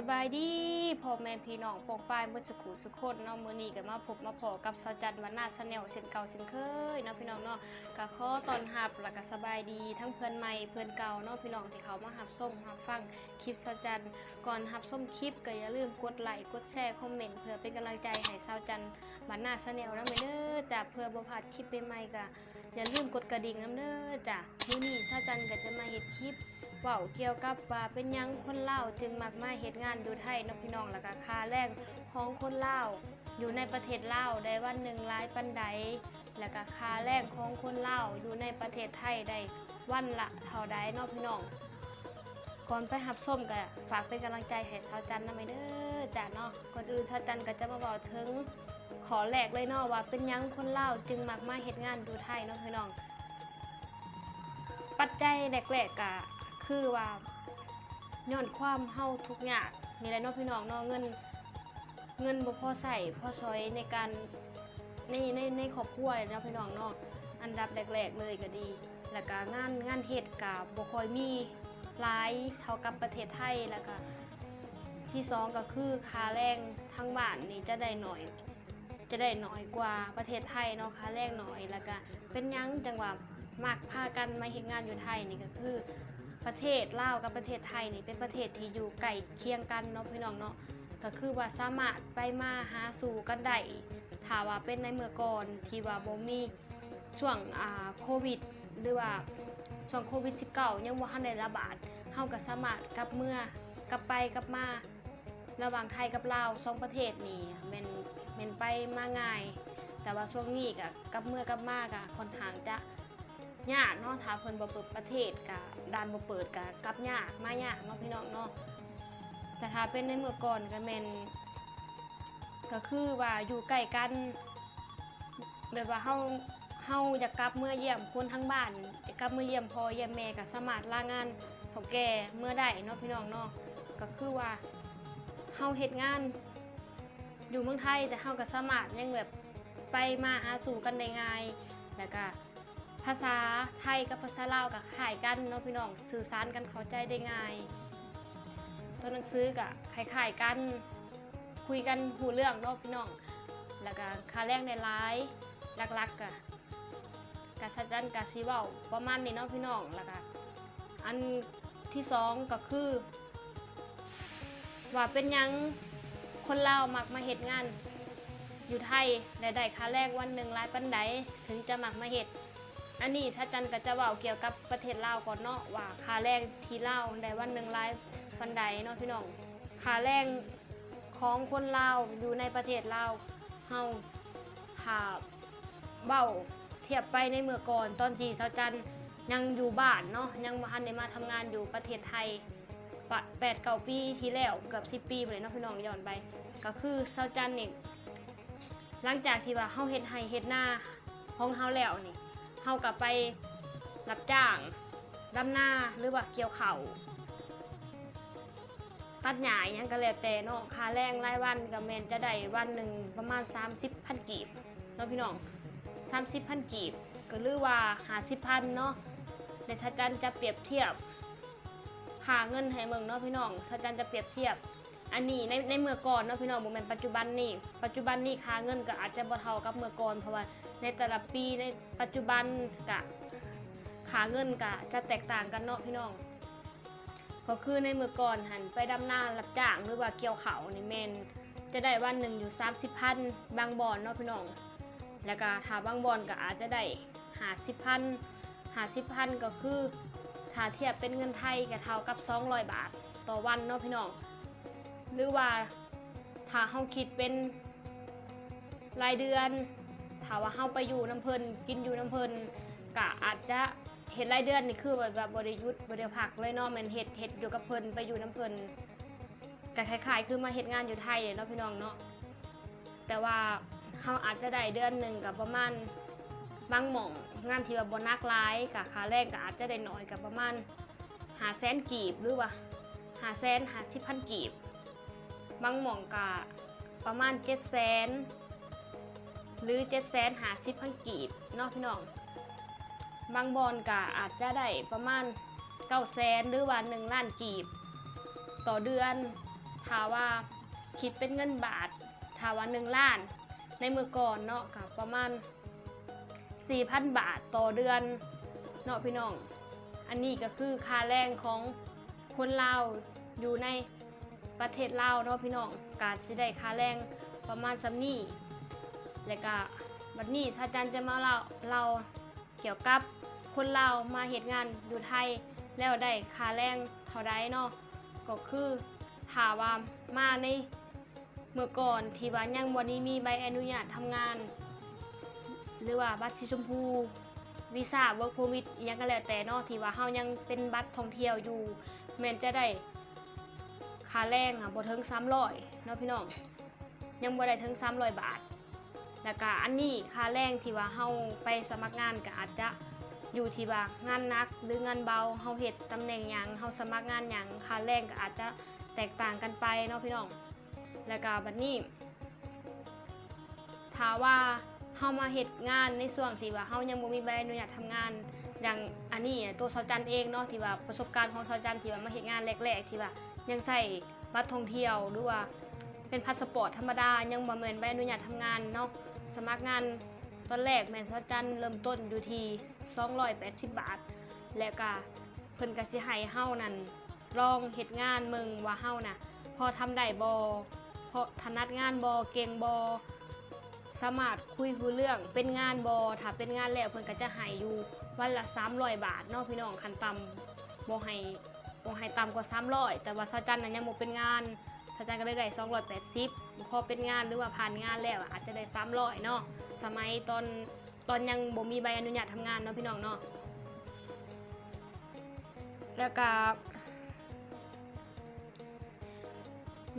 สบายดีพ่อแม่พี่น้องปกป้ายเมื่อสกครู่สักคนเนาะมือนี้ก็มาพบมาพอกับสาวจันวันนาสแนลเช่นเก่าเช่นเคยเนาะพี่น้องเนาะก็ขอตอนรับแล้วก็สบายดี ทั้งเพื่อนใหม่เพื่อนเก่าเนาะพี่น้องที่เขามาหับส้มหับฟังคลิปสาวจันก่อนหับส้มคลิปก็อย่าลืมกดไลค์กดแชร์คอมเมนต์เพื่อเป็นกำลังใจให้สาวจันวันนาสแนลนะเด้อจ้ะเพื่อบ่พลาดคลิปใหม่ๆก็อย่าลืมกดกระดิ่งน้ำเด้อจ้ะมือนี้สาวจันก็จะมาเฮ็ดคลิป เว้าเกี่ยวกับว่าเป็นยังคนเลาวจึงมักมาเฮ็ดงานอยู่ไทยเนาะพี่น้องแล้วก็ค่าแรงของคนเลาวอยู่ในประเทศเลาวได้วันหนึ่งหลายปันใดแล้วก็ค่าแรงของคนเลาวอยู่ในประเทศไทยได้วันละเท่าใดเนาะพี่น้อง ก่อนไปหับส้มก็ฝากเป็นกำลังใจให้สาวจันทร์นะไม่เด้อจ้ะเนาะก่อนอื่นสาวจันทร์ก็จะมาบอกถึงขอแรกเลยเนาะว่าเป็นหยังคนเลาวจึงมักมาเฮ็ดงานอยู่ไทยเนาะพี่น้อง ปัจจัยแรกๆก็ คือว่าย้อนความเฮาทุกข์ยากนี่แหละเนาะพี่น้องเนาะเงิน เงินบ่พอใส่พอซอยในการในในในครอบครัวเนาะพี่น้องเนาะอันดับแรก ๆ เลยก็ดี แล้วก็งานงานเฮ็ดก็บ่ค่อยมีหลายเท่ากับประเทศไทยแล้วก็ที่สองก็คือค่าแรงทั้งบ้านนี่จะได้หน่อย จะได้น้อยกว่าประเทศไทยเนาะค่าแรงน้อยแล้วก็เป็นยังจังหวะมากพากันมาเฮ็ดงานอยู่ไทยนี่ก็คือ ประเทศลาวกับประเทศไทยนี่เป็นประเทศที่อยู่ใกล้เคียงกันเนาะพี่น้องเนาะก็คือว่าสามารถไปมาหาสู่กันได้ถ้าว่าเป็นในเมื่อก่อนที่ว่าบ่มีช่วงอ่าโควิด หรือว่าช่วงโควิด -19 ยังบ่ทันได้ระบาดเฮาก็สามารถกลับเมื่อกลับไปกลับมาระหว่างไทยกับลาวสองประเทศนี่แม่นแม่นไปมาง่าย แต่ว่าช่วงนี้ก็กลับเมื่อกลับมาก็ค่อนข้างจะ ยากเนาะถ้าเพิ่นบ่เปิดประเทศกะด้านบ่เปิดกะกลับยากมายากเนาะพี่น้องเนาะแต่ถ้าเป็นในเมื่อก่อนก็แม่นก็คือว่าอยู่ใกล้กันแบบว่าเฮาเฮาอยากกลับเมื่อเยี่ยมคนทั้งบ้านอยากกลับเมื่อเยี่ยมพ่อเยี่ยมแม่ก็สามารถลางานเฒ่าแก่เมื่อได้เนาะพี่น้องเนาะก็คือว่าเฮาเฮ็ดงาน อยู่เมืองไทยแต่เฮาก็สามารถยังแบบไปมาหาสู่กันได้ง่ายแล้วก็ ภาษาไทยกับภาษาลาวกับขายกันเนาะพี่น้องสื่อสารกันเข้าใจได้ง่าย ตัวหนังสือกับคล้ายกัน คุยกันหูเรื่องเนาะพี่น้อง แล้วก็ค่าแรงในร้ายหลักๆกะกะสัจจันกะซีเว้าประมาณนี้เนาะพี่น้องแล้วก็อันที่สองก็คือ ว่าเป็นยังคนลาวมักมาเฮ็ดงาน อยู่ไทยและได้ค่าแรงวันหนึ่งหลายปันใดถึงจะมักมาเฮ็ด อันนี้ถ้าจันก็จะเว่าเกี่ยวกับประเทศลาวก่อนเนาะว่าค่าแรงที่ลาวได้วันหนึ่งหลายปันใดเนาะพี่น้องค่าแรงของคนลาวอยู่ในประเทศลาวเฮาถ้าเบ้าเทียบไปในเมื่อก่อนตอนที่สาวจันยังอยู่บ้านเนาะยังบ่ทันได้มาทำงานอยู่ประเทศไทยปะแปดเก้าปีที่แล้วเกือบสิบปีไปเลยเนาะพี่น้องย้อนไป ก็คือสาวจันนี่ยหลังจากที่ว่าเฮาเฮ็ดไร่เฮ็ดนาของเฮาแล้วนี่ เฮากลับไปรับจ้างดำนาหรือว่าเกี่ยวเข่าตัดหญ้าอหยังก็แล้วแต่เนาะค่าแรงรายวันก็แม่นจะได้วันหนึ่งประมาณ 30พันกีบเนาะพี่น้อง30พันกีบก็หรือว่า50พันเนาะในชาจันจะเปรียบเทียบค่าเงินให้เมืองเนาะพี่น้องชาจันจะเปรียบเทียบ อันนี้ในในเมื่อก่อนเนาะพี่น้องบ่แม่นปัจจุบันนี่ปัจจุบันนี่ค่าเงินก็อาจจะบ่เท่ากับเมื่อก่อนเพราะว่า ในแต่ละปีในปัจจุบันกะขาเงินกะจะแตกต่างกันเนาะพี่น้องก็คือในเมื่อก่อนหันไปดำนารับจ้างหรือว่าเกี่ยวเขาในี่แมนจะได้วันหนึ่งอยู่ 30พันบางบอนเนาะพี่น้อง แล้วก็ถ้าบางบอนก็อาจจะได้หาสิบพันหาสิบพันก็คือถ้าเทียบเป็นเงินไทยก็เท่ากับ 200 บาทต่อวันเนาะพี่น้อง หรือว่าถ้าเฮาคิดเป็นรายเดือน ถ้าว่าเฮาไปอยู่น้ำเพลินกินอยู่น้ำเพลินกะอาจจะเห็ดรายเดือนนี่คือแบบแบบบริยุทธ์บริพักเลยเนาะแมันเห็ดเห็ดอยู่กับเพลินไปอยู่น้ำเพลินกะคล้ายๆ คือมาเห็ดงานอยู่ไทยเนาะพี่น้องเนาะแต่ว่าเฮาอาจจะได้เดือนหนึ่งกับประมาณบางหม่องงานที่ว่าบนักร้ายกับค่าแรงก็อาจจะได้น้อยกับประมาณหาแสนกีบหรือว่าหาแสนหาสิบพันกีบบางหม่องกะประมาณเจ็ดแสน หรือ7จ็ดแสนหาสิบพันกีบเนาะพี่น้องบางบอลกะอาจจะได้ประมาณเก้าแสนหรือว่าหนึ่งล้านกีบ ต่อเดือนถ้าว่าคิดเป็นเงินบาทถ้าว่า1ล้าน ในมือก่อนเนาะก็ประมาณ4,000บาทต่อเดือนเนาะพี่น้อง อันนี้ก็คือค่าแรงของคนลาวอยู่ในประเทศลาวเนาะพี่น้องกาสิได้ค่าแรงประมาณสำนี้ แล้วก็บัดนี้ถ้าอาจารย์จะมาเล่าเราเกี่ยวกับคนลามาเหตุงานอยู่ไทยแล้วได้ค่าแรงเท่าใดเนาะก็คือถาว่ามาในเมื่อก่อนที่ว่ายังบ่ได้มีใบอนุญาตทำงาน หรือว่าบัตรสีชมพูวีซ่าเวิร์กพมิ t อิหยังก็แล้วแต่เนาะที่ว่าเฮายังเป็นบัตรท่องเที่ยวอยู่แมนจะได้ค่าแรงอะบ่ถึง300เนาะพี่น้องยังบ่ได้ถึง300 บาท แล้วก็อันนี้ค่าแรงที่ว่าเฮาไปสมัครงานก็อาจจะอยู่ที่ว่างานหนักหรืองานเบาเฮาเฮ็ดตำแหน่งหยังเฮาสมัครงานหยังค่าแรงก็อาจจะแตกต่างกันไปเนาะพี่น้อง แล้วก็บัดนี้ถ้าว่าเฮามาเฮ็ดงานในช่วงที่ว่าเฮายังบ่มีใบอนุญาตทำงานอย่างอันนี้ตัวสาวจันเองเนาะที่ว่าประสบการณ์ของสาวจันที่ว่ามาเฮ็ดงานแรกๆที่ว่ายังใส่บัตรท่องเที่ยวหรือว่าเป็นพาสปอร์ตธรรมดายังบ่แม่นใบอนุญาตทำงานเนาะ สมัครงานตอนแรกแมนสาวจันเริ่มต้นอยู่ที่280 บาท แล้วก็เพิ่นก็สิให้เฮานั่นลองเฮ็ดงานมืองว่าเฮาน่ะ พอทำได้บ่พอถนัดงานบ่เก่งบ่สามารถคุยรู้เรื่องเป็นงานบอถ้าเป็นงานแล้วเพิ่นก็จะให้อยู่วันละ300 บาทเนาะพี่น้องคันต่ำบ่ให้บ่ให้ต่ำกว่า300แต่ว่าซาจันนั้นยังบ่เป็นงาน ซาจันก็ได้ได้280พอเป็นงานหรือว่าผ่านงานแล้วอะอาจจะได้300เนาะสมัยตอนตอนยังบ่มีใบอนุญาตทำงานเนาะพี่น้องเนาะแล้วก็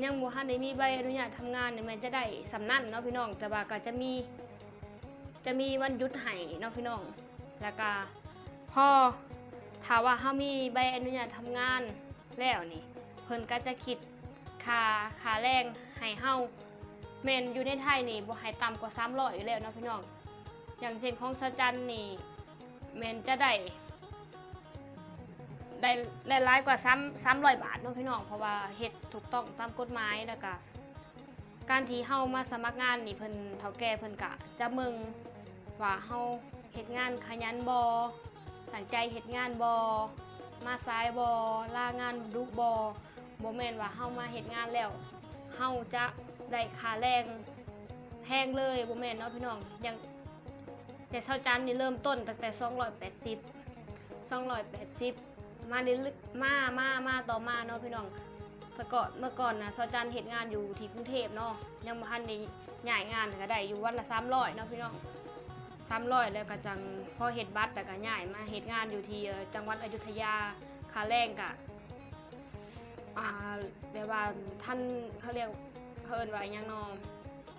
ยังบ่ทันได้มีใบอนุญาตทำงานเนี่ยมันจะได้สำนั่นเนาะพี่น้อง แต่ว่าก็จะมี จะมีวันหยุดให้เนาะพี่น้อง แล้วก็พอถ้าว่าเฮามีใบอนุญาตทำงานแล้วนี่ เพิ่นก็จะคิด ค่าค่าแรงให้เฮาแมนอยู่ในไทยนี่บ่ให้ต่ำกว่า300อยู่แล้วเนาะพี่น้อง อย่างเช่นของสะจันนี่แมนจะได้ได้ได้ร้ายกว่า3 300บาทเนาะพี่น้องเพราะว่าเฮ็ดถูกต้องตามกฎหมายแล้วก็การที่เฮามาสมัครงานนี่เพิ่นเฒ่าแก่เพิ่นก็จะเมืองว่าเฮาเฮ็ดงานขยันบ่ตั้งใจเฮ็ดงานบ่มาสายบ่ลางานดุบ่ บ่แม่นว่าเฮามาเฮ็ดงานแล้วเฮาจะได้ค่าแรงแพงเลยบ่แม่นเนาะพี่น้องอย่างแต่เช้าจันนี่เริ่มต้นตั้งแต่ 280 280 มาเรื่อยมามามาต่อมาเนาะพี่น้องแต่ก่อนเมื่อก่อนนะซอจันเห็ดงานอยู่ที่กรุงเทพเนาะยังบ่ทันได้ย้ายงานก็ได้อยู่วันละ300เนาะพี่น้อง300แล้วก็จังพอเฮ็ดบัตรแล้วก็ย้ายมาเฮ็ดงานอยู่ที่จังหวัดอยุธยาคาแรงก็ อ่าแบบว่าท่านเขาเรียกเขาเอิ้นว่าอิหยังเนาะ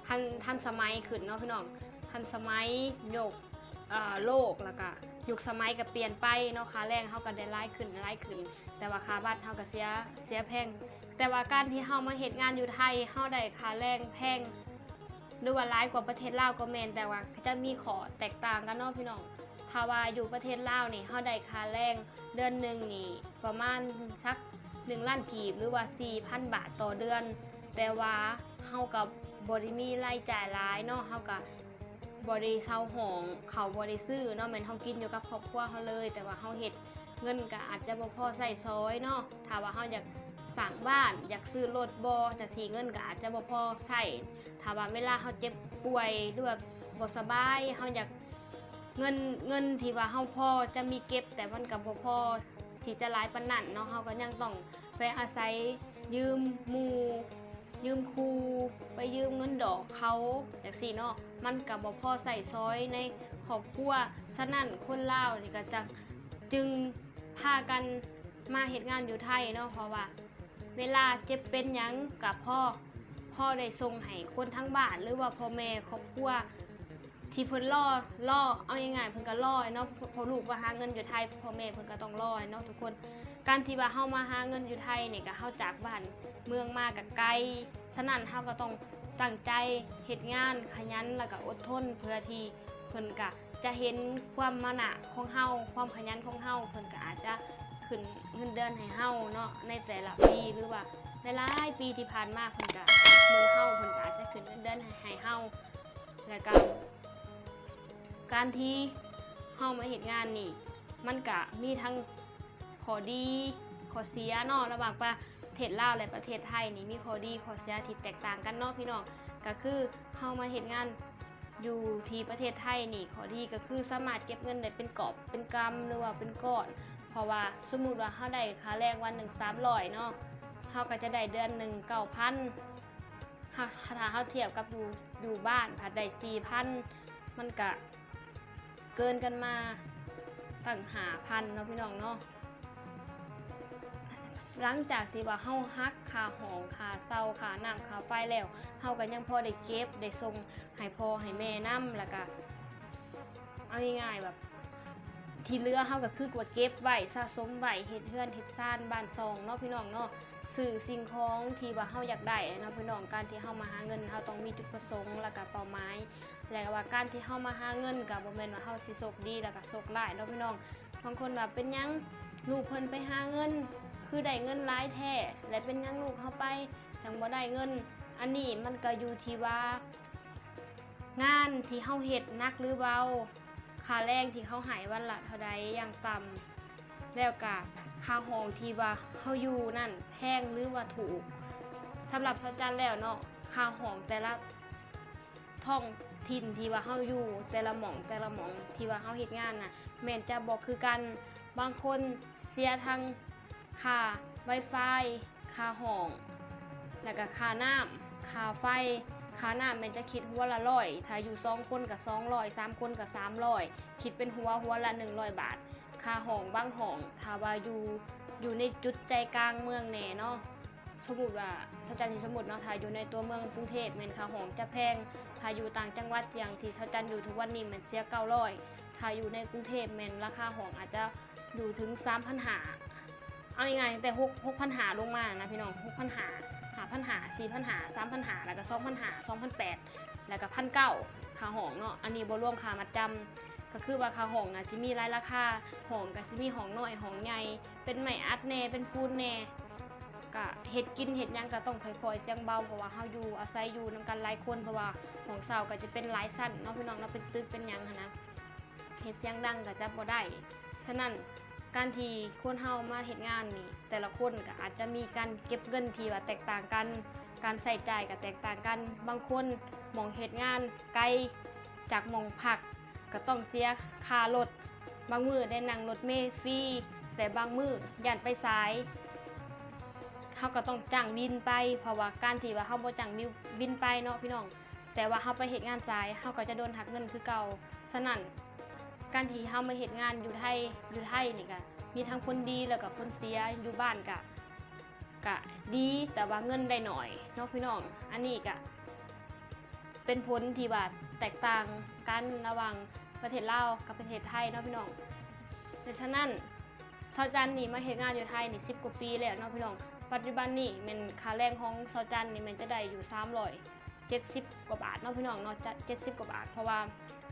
ท่านท่านสมัยขึ้นเนาะพี่น้องทันสมัยยกอ่าโลกแล้วก็ยุคสมัยก็เปลี่ยนไปเนาะค่าแรงเฮาก็ได้รายขึ้นรายขึ้น แต่ว่าค่าบัตรเฮาก็เสียเสียแพง แต่ว่าการที่เฮามาเฮ็ดงานอยู่ไทยเฮาได้ค่าแรงแพงหรือว่าหลายกว่าประเทศลาวก็แม่นแต่ว่าจะมีข้อแตกต่างกันเนาะพี่น้องถ้าว่าอยู่ประเทศลาวนี่เฮาได้ค่าแรงเดือนหนึ่งนี่ประมาณสัก 1ล้านกีบหรือว่า 4,000 บาทต่อเดือน แต่ว่าเฮากับบ่ได้มีรายจ่ายหลายเนาะเฮาก็บบริเซาห้องเขาบริซื้อเนาะแม่นเฮากินอยู่กับครอบครัวเฮาเลย แต่ว่าเฮาเฮ็ดเงินก็อาจจะบ่พอใส่ซอยเนาะถ้าว่าเฮาอยากสร้างบ้านอยากซื้อรถบ่จังซี่เงินก็อาจจะบ่พอใช้ถ้าว่าเวลาเฮาเจ็บป่วยหรือว่าบ่สบายเฮาอยากเงินเงินที่ว่าเฮาพอจะมีเก็บแต่มันก็บ่พอ ที่จะหลายปานนั้นเนาะเฮาก็ยังต้องไปอาศัยยืมหมูยืมครูไปยืมเงินดอกเขาจากสี่เนาะมันกับบ่พอใส่ซอยในครอบครัวฉะนั้นคนเล่านี่ก็จะจึงพากันมาเฮ็ดงานอยู่ไทยเนาะเพราะว่า เวลาเจ็บเป็นยังกับพ่อพ่อได้ส่งให้คนทั้งบ้านหรือว่าพ่อแม่ครอบครัว ที่เพิ่นรอรอเอาง่ายๆเพิ่นก็รอเนาะพอลูกว่าหาเงินอยู่ไทยพ่อแม่เพิ่นก็ต้องรอเนาะทุกคน การที่ว่าเฮามาหาเงินอยู่ไทยเนี่ยก็เฮาจากบ้านเมืองมากับไกลฉะนั้นเฮาก็ต้องตั้งใจเฮ็ดงานขยันแล้วก็อดทนเพื่อที่เพิ่นก็จะเห็นความมานะของเฮาความขยันของเฮาเพิ่นก็อาจจะขึ้นเงินเดือนให้เฮาเนาะในแต่ละปีหรือว่าในหลายปีที่ผ่านมาเพิ่นก็มือเฮาเพิ่นก็อาจจะขึ้นเงินเดือนให้เฮาแล้วก็ การที่เฮามาเฮ็ดงานนี่ มันก็มีทั้งข้อดีข้อเสียเนาะระหว่างประเทศลาวและประเทศไทยนี่มีข้อดีข้อเสียที่แตกต่างกันเนาะพี่น้องก็คือเฮามาเฮ็ดงานอยู่ที่ประเทศไทยนี่ข้อดีก็คือสามารถเก็บเงินได้เป็นกอบเป็นกำหรือว่าเป็นก้อน เพราะว่าสมมุติว่าเฮาได้ค่าแรงวันหนึ่ง300เนาะเฮาก็จะได้เดือนหนึ่ง9,000ถ้าถ้าเฮาเทียบกับอยู่อยู่บ้านผัดได้4,000มันก็ เกินกันมาตั้งหาพันเนาะพี่น้องเนาะหลังจากที่ว่าเฮาฮักค่าหองค่าเซาค่าน้ำค่าไฟแล้วเฮาก็ยังพอได้เก็บได้ส่งให้พ่อให้แม่นํแล้วก็เอาง่ายๆแบบที่เหลือเฮาก็คือกว่าเก็บไว้สะสมไว้เฮ็ดเฮือนเฮ็ดซ่านบ้านซองเนาะพี่น้องเนาะ สื่อสิ่งของที่ว่าเฮาอยากได้เนาะพี่น้องการที่เฮามาหาเงินเฮาต้องมีจุดประสงค์แล้วก็เป้าหมายแล้วว่าการที่เฮามาหาเงินก็บ่แม่นว่าเฮาสิโชคดีแล้วก็โชคร้ายเนาะพี่น้องบางคนว่าเป็นหยังลูกเพิ่นไปหาเงิน คือได้เงินหลายแท้และเป็นหยังลูกเฮาไปจังบ่ได้เงิน อันนี้มันก็อยู่ที่ว่างานที่เฮาเฮ็ดหนักหรือเบาค่าแรงที่เขาหายวันละเท่าใดอย่างต่ำแล้วก็ค่าห้องที่ว่า เฮาอยู่นั่นแพงหรือว่าถูกสำหรับชาวจันแล้วเนาะค่าห้องแต่ละท้องถิ่นที่ว่าเฮาอยู่ แต่ละหม่องแต่ละหม่องที่ว่าเฮาเฮ็ดงานน่ะแม่นจะบอกคือกันบางคนเสียทางค่า Wi-Fi ค่าห้อง แล้วก็ค่าน้ำค่าไฟค่าน้ำแมันจะคิดหัวละร้อยถ้าอยู่สองคนกับสองร้อยสามคนกับสามร้อยคิดเป็นหัวหัวละหนึ่งร้อยบาทค่าห้องบางห้องถ้าว่าอยู่ อยู่ในจุดใจกลางเมืองแหน่เนาะสมมติว่าสจันที่สมมติเนาะถ้าอยู่ในตัวเมืองกรุงเทพแม่นค่าหองจะแพงถ้าอยู่ต่างจังหวัดอย่างที่สจันอยู่ทุกวันนี้แมันเสียเก้าร้อยถ้าอยู่ในกรุงเทพแม่นราคาหองอาจจะอยู่ถึงสามพันหาเอายังไงแต่หกหกพันหาลงมานะพี่น้องหกพันหาหาพันหาสี่พันหาสามพันหาแล้วก็สองพันหาสองพันแปดแล้วก็พันเก้าค่าหองเนาะอันนี้บรวมค่ามัดจำ ก็คือว่าค่าห้องนะที่มีรายราคาห้องก็สิมีห้องน้อยห้องใหญ่เป็นไม้อัดแน่เป็นปูนแน่ก็เฮ็ดกินเฮ็ดยังก็ต้องค่อยๆเสียงเบาเพราะว่าเฮาอยู่อาศัยอยู่นํกันหลายคนเพราะว่าหองเซาก็จะเป็นหลายสั้นเนาะพี่น้องเนาะเป็นตึกเป็นหยังหันนะเฮ็ดเสียงดังก็จะบ่ได้ฉะนั้นการที่คนเฮามาเฮ็ดงานนี่แต่ละคนก็อาจจะมีการเก็บเงินที่ว่าแตกต่างกัน การใส่ใจก็แตกต่างกัน บางคนมองเฮ็ดงานไกลจากมองพัก ก็ต้องเสียค่ารถ บางมือได้นั่งรถเมล์ฟรีแต่บางมือย่านไปสายเฮาก็ต้องจ้างบินไป เพราะว่าการที่ว่าเฮาบ่จ้างบินไปเนาะพี่น้อง แต่ว่าเฮาไปเฮ็ดงานสายเฮาก็จะโดนหักเงินคือเก่าฉะนั้นการที่เฮามาเฮ็ดงานอยู่ไทยอยู่ไทยนี่ก็มีทั้งคนดีแล้วก็คนเสียอยู่บ้านก็ก็ดีแต่ว่าเงินได้หน่อยเนาะพี่น้อง อันนี้ก็ เป็นผลที่ว่าแตกต่างกันระหว่างประเทศลาวกับประเทศไทยเนาะพี่น้องดังฉะนั้นชาจันนี่มาเฮ็ดงานอยู่ไทยนี่10กว่าปีแล้วเนาะพี่น้อง ปัจจุบันนี่มันค่าแรงของชาจันนี่มันจะได้อยู่370กว่าบาทเนาะพี่น้องเนาะจะ70กว่าบาท เพราะว่า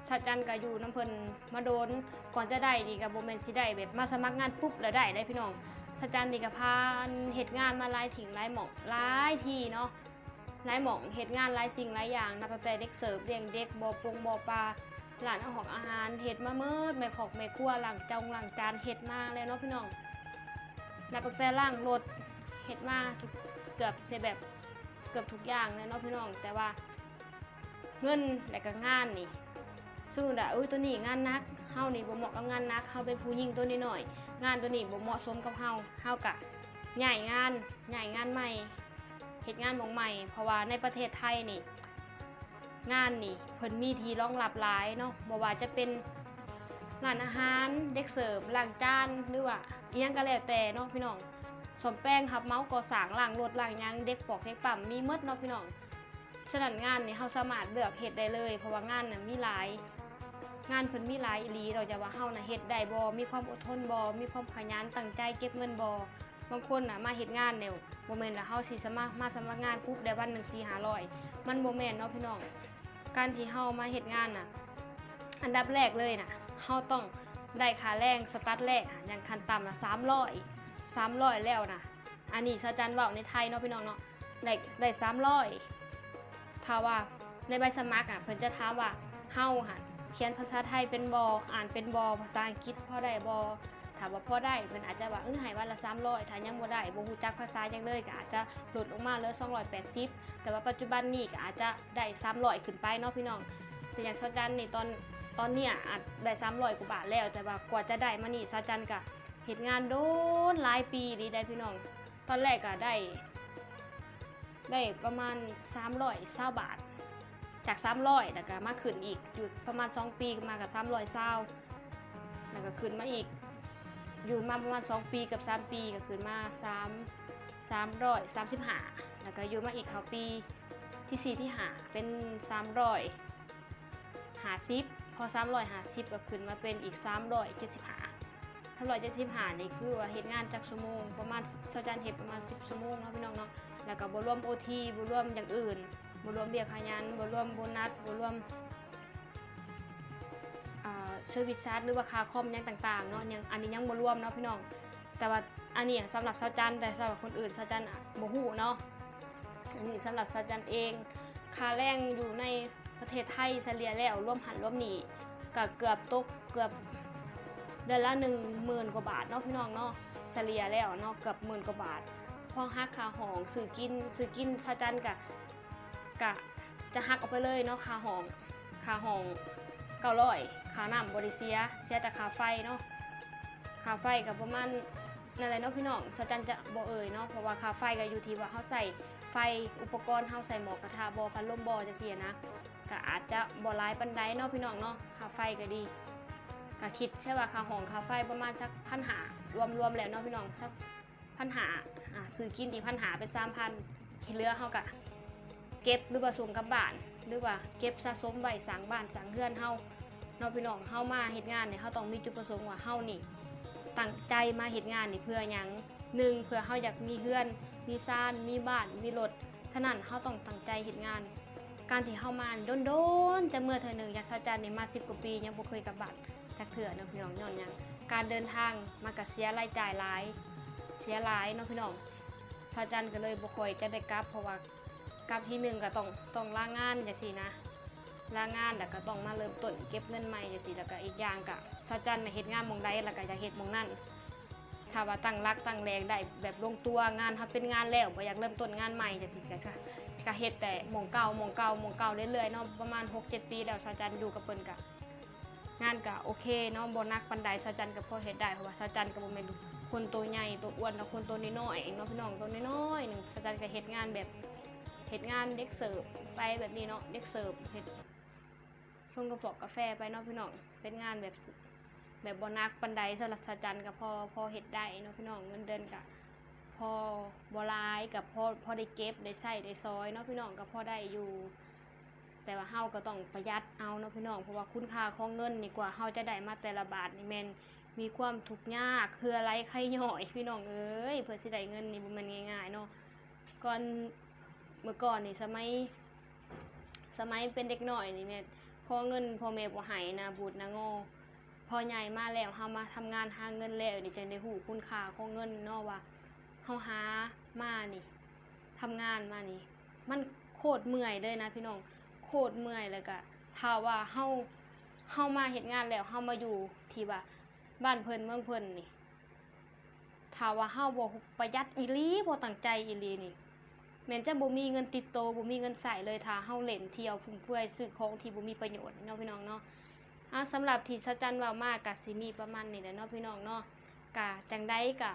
ชาจันก็อยู่น้ำเพิ่นมาโดนก่อนจะได้นี่ก็บ่แม่นสิได้แบบมาสมัครงานปุ๊บแล้วได้ได้พี่น้องชาจันนี่ก็พานเฮ็ดงานมาหลายถิ่งหลายหม่องหลายที่เนาะ หลายหม่องเฮ็ดงานหลายสิ่งหลายอย่างนับตั้งแต่เด็กเสิร์ฟเลี้ยงเด็กบ่ปงบ่ปลาร้านอาหารอาหารเฮ็ดมาเมิดแม่ขอกแม่ครัวล้างจองล้างจานเฮ็ดมาแล้วเนาะพี่น้องนับตั้งแต่ล้างรถเฮ็ดมาทุกเกือบสิแบบเกือบทุกอย่างเลยเนาะพี่น้อง แต่ว่าเงินและก็งานนี่สู้ดะอุ้ยตัวนี้งานนักเฮานี่บ่เหมาะกับงานนักเฮาเป็นผู้หญิงตัวนี้หน่อย งานตัวนี้บ่เหมาะสมกับเฮาเฮากะใหญ่งานใหญ่งานใหม่ เฮ็ดงานมองใหม่ เพราะว่าในประเทศไทยนี่ งานนี่เพิ่นมีที่รองรับหลายเนาะบ่ว่าจะเป็นงานอาหาร เด็กเสิร์ฟล้างจานหรือว่าอีหยังก็แล้วแต่เนาะพี่น้องสมแป้งครับเมาส์ก่อสร้างล้างรถล้างยังเด็กปอกเด็กปั๊มมีหมดเนาะพี่น้องฉะนั้นงานนี่เฮาสามารถเลือกเฮ็ดได้เลย เพราะว่างานน่ะมีหลายงานเพิ่นมีหลายอีหลีเราจะว่าเฮาน่ะเฮ็ดได้บ่มีความอดทนบ่มีความขยันตั้งใจเก็บเงินบ่ บางคนน่ะมาเฮ็ดงานเนี่ยบ่แม่นว่าเฮาสิสามารมาสมัครงานปุ๊บได้วันหนึง4 500มันบ่แม่นเนาะพี่น้อง การที่เฮามาเฮ็ดงานน่ะ อันดับแรกเลยน่ะเฮาต้องได้ค่าแรงสตาร์ทแรกอะอย่างขั้นต่ำน่ะ300 300แล้วน่ะ อันนี้ซาจันเว้าในไทยเนาะพี่น้องเนาะได้ได้300ถ้าว่าในใบสมัครอะเพิ่นจะถามว่าเฮาหั่นเขียนภาษาไทยเป็นบออ่านเป็นบอภาษาอังกฤษพอได้บอ ถามว่าพอได้เพิ่นอาจจะว่าเออให้วันละ300ถ้ายังบ่ได้บ่ฮู้จักภาษายังเลยก็อาจจะลดลงมาเหลือ280 แต่ว่าปัจจุบันนี้ก็อาจจะได้300ขึ้นไปเนาะพี่น้องแต่อย่างซาจันนี่ตอนตอนเนี้ยอาจได้300กว่าบาทแล้ว แต่ว่ากว่าจะได้มานี่ซาจันก็เฮ็ดงานโดนหลายปีดีได้พี่น้อง ตอนแรกก็ได้ได้ประมาณ300บาท จาก 300แล้วก็มาขึ้นอีกอยู่ประมาณ 2 ปีมากับ300เศร้าแล้วก็ขึ้นมาอีก อยู่มาประมาณ 2 ปีกับ 3 ปีก็ขึ้นมา3 3 35แล้วก็อยู่มาอีกเขาปีที่ 4 ที่5เป็น300 50พอ350ก็ขึ้นมาเป็นอีก375 375นี่คือว่าเฮ็ดงานจากชั่วโมงประมาณเช้าจันเฮ็ดประมาณ 10ชั่วโมงเนาะพี่น้องเนาะแล้วก็บ่รวม OT บ่รวมอย่างอื่นบ่รวมเบี้ยขยันบ่รวมโบนัสบ่รวม เซอร์วิสชาร์จหรือว่าค่าคอมยังต่างๆเนาะยังอันนี้ยังบ่รวมเนาะพี่น้อง แต่ว่าอันนี้สำหรับเซาจันแต่สำหรับคนอื่นเซาจันบ่ฮู้เนาะอันนี้สำหรับเซาจันเองค่าแรงอยู่ในประเทศไทยเฉลี่ยแล้วร่วมหันร่วมหนีก็เกือบตกเกือบเดือนละ10,000กว่าบาทเนาะพี่น้องเนาะเฉลี่ยแล้วเนาะเกือบหมื่นกว่าบาทพอฮักคาหองสื่อกินสื่อกินซาจันกะกะจะฮักออกไปเลยเนาะคาหองคาหองเก้าร้อย ค่าน้ำบริเซีย เสียแต่ค่าไฟเนาะค่าไฟกับประมาณนั่นแหละเนาะพี่น้องซาจันจะบ่เอ่ยเนาะเพราะว่าค่าไฟก็อยู่ที่ว่าเฮาใส่ไฟอุปกรณ์เฮาใส่หมอกระทะบอพัดลมบอจะเสียนะก็อาจจะบ่หลายปันไดเนาะพี่น้องเนาะค่าไฟก็ดีก็คิดใช่ว่าค่าหองค่าไฟประมาณสักพันหารวมๆแล้วเนาะพี่น้องสักพันหาอะซื้อกินอีกพันหาเป็นสามพันที่เหลือเขากะเก็บหรือว่าส่งกลับบ้าน หรือว่าเก็บสะสมไว้สร้างบ้านสร้างเฮือนเฮา เนาะพี่น้องเฮามาเฮ็ดงานเนี่ยเฮาต้องมีจุดประสงค์ว่าเฮานี่ตั้งใจมาเฮ็ดงานนี่เพื่อหยังหนึ่งเพื่อเฮาอยากมีเฮือน มีซ่านมีบ้านมีรถฉะนั้นเฮาต้องตั้งใจเฮ็ดงาน การที่เฮามาโดนๆจะเมื่อเทื่อหนึ่งอยากสาจารย์นี่มา10กว่าปียังบ่เคยกลับบ้านจักเทื่อเนาะพี่น้องย้อนหยังการเดินทางมาก็เสียรายจ่ายหลาย เสียหลายเนาะพี่น้องพระอาจันทร์ก็เลยบ่ค่อยจะได้กลับเพราะว่ากลับที่หนึ่งก็ต้องต้องลางานจังซี่นะ ลางานแล้วก็ต้องมาเริ่มต้นเก็บเงินใหม่จังซี่แล้วก็อีกอย่างก็พระอาจันทร์น่ะเฮ็ดงานหมองใดแล้วก็จะเฮ็ดหมองนั้นถ้าว่าตั้งรักตั้งแรงได้แบบลงตัวงานเขาเป็นงานแล้วบ่อยากเริ่มต้นงานใหม่จังซี่ก็จะก็เฮ็ดแต่หมองเก่าหมองเก่าหมองเก่าเรื่อยๆเนาะประมาณ 6-7 ปีแล้วพระอาจันอยู่กับเพิ่นก็งานก็โอเคเนาะบ่นักปานใดพระอาจันทร์ก็พอเฮ็ดได้เพราะว่าพระอาจันก็บ่แม่นคนตัวใหญ่ตัวอ้วนแล้วคนตัวน้อยๆเนาะพี่น้องตัวน้อยๆหนึ่งอาจารย์ก็เฮ็ดงานแบบเฮ็ดงานเด็กเสิร์ฟไปแบบนี้เนาะเด็กเสิร์ฟเฮ็ด ส่งกระป๋องกาแฟไปเนาะพี่น้อง เป็นงานแบบแบบบนักปันไดสำหรับอาจารย์ก็พอพอเฮ็ดได้เนาะพี่น้องเงินเดือนก็พอบลายกับพอพอได้เก็บได้ใช้ได้ซอยเนาะพี่น้องก็พอได้อยู่ แต่ว่าเฮาก็ต้องประหยัดเอาเนาะพี่น้องเพราะว่าคุณค่าของเงินนี่กว่าเฮาจะได้มาแต่ละบาทนี่แมนมีความทุกข์ยากคืออะไรใครย่อย พี่น้องเอ้ยเพื่อสิได้เงินนี่มันง่ายๆเนาะก่อนเมื่อก่อนนี่สมัยสมัยเป็นเด็กหน้อยนี่แม่ พอเงินพอแม่บ่ให้นะบูดนะโงอพอใหญ่มาแล้วเฮามาทำงานหาเงินแล้วนี่จังได้ฮู้คุณค่าของเงินเนาะว่าเฮาหามานี่ทำงานมานี่ มันโคตรเมื่อยเลยนะพี่น้องโคตรเมื่อยเลยก็ถ้าว่าเฮาเฮามาเฮ็ดงานแล้วเฮามาอยู่ที่ว่าบ้านเพิ่นเมืองเพิ่นนี่ถ้าว่าเฮาบ่ประหยัดอีหลีบ่ตั้งใจอีหลีนี่ แม่นจะบ่มีเงินติดโตบ่มีเงินใส่เลยถ้าเฮาเล่นเที่ยวฟุ่มเฟือยซื้อของที่บ่มีประโยชน์เนาะพี่น้องเนาะอะสำหรับที่สะจันว้ามากก็สิมีประมาณนี้แหละเนาะพี่น้องเนาะกะจังไดก็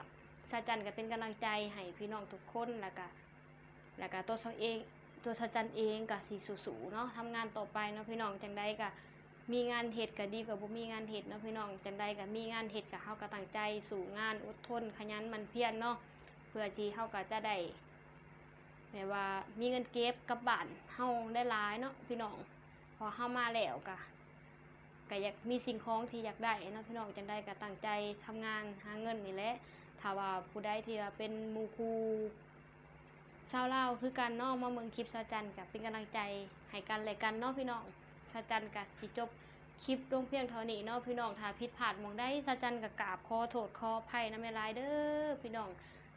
สะจันก็เป็นกำลังใจให้พี่น้องทุกคนแล้วก็แล้วก็ตัวเซาเองตัวสะจันเองก็สิสู้ๆเนาะทำงานต่อไปเนาะพี่น้องจังไดก็มีงานเฮ็ดก็ดีกว่าบ่มีงานเฮ็ดเนาะพี่น้องจังใดก็มีงานเฮ็ดก็เฮาก็ตั้งใจสู่งานอดทนขยันมันเพียรเนาะเพื่อที่เฮาก็จะได้ แบบว่ามีเงินเก็บกับบ้านเฮาได้หลายเนาะพี่น้อง พอเฮามาแล้วก็ก็อยากมีสิ่งของที่อยากได้เนาะพี่น้องจังใดก็ตั้งใจทำงานหาเงินนี่แหละถ้าว่าผู้ใดที่ว่าเป็นมูคูชาวลาวคือกันเนาะมาเมืองคลิปซาจันก็เป็นกำลังใจให้กันและกันเนาะพี่น้องสาจันกับสิจบคลิปลงเพียงเท่านี้เนาะพี่น้องถ้าผิดพลาดมองได้สาจันกับกราบขอโทษขออภัยนะแม่หลายเด้อพี่น้อง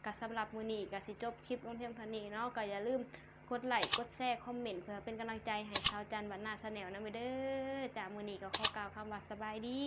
ก็สำหรับมือนี้ก็สิจบคลิปลงเพียงเท่านี้เนาะก็อย่าลืมกดไลค์กดแชร์คอมเมนต์เพื่อเป็นกำลังใจให้ชาวจันทร์วันหน้าแนลนะเด้อจากมือนี้ก็ขอกล่าวคำว่าสบายดี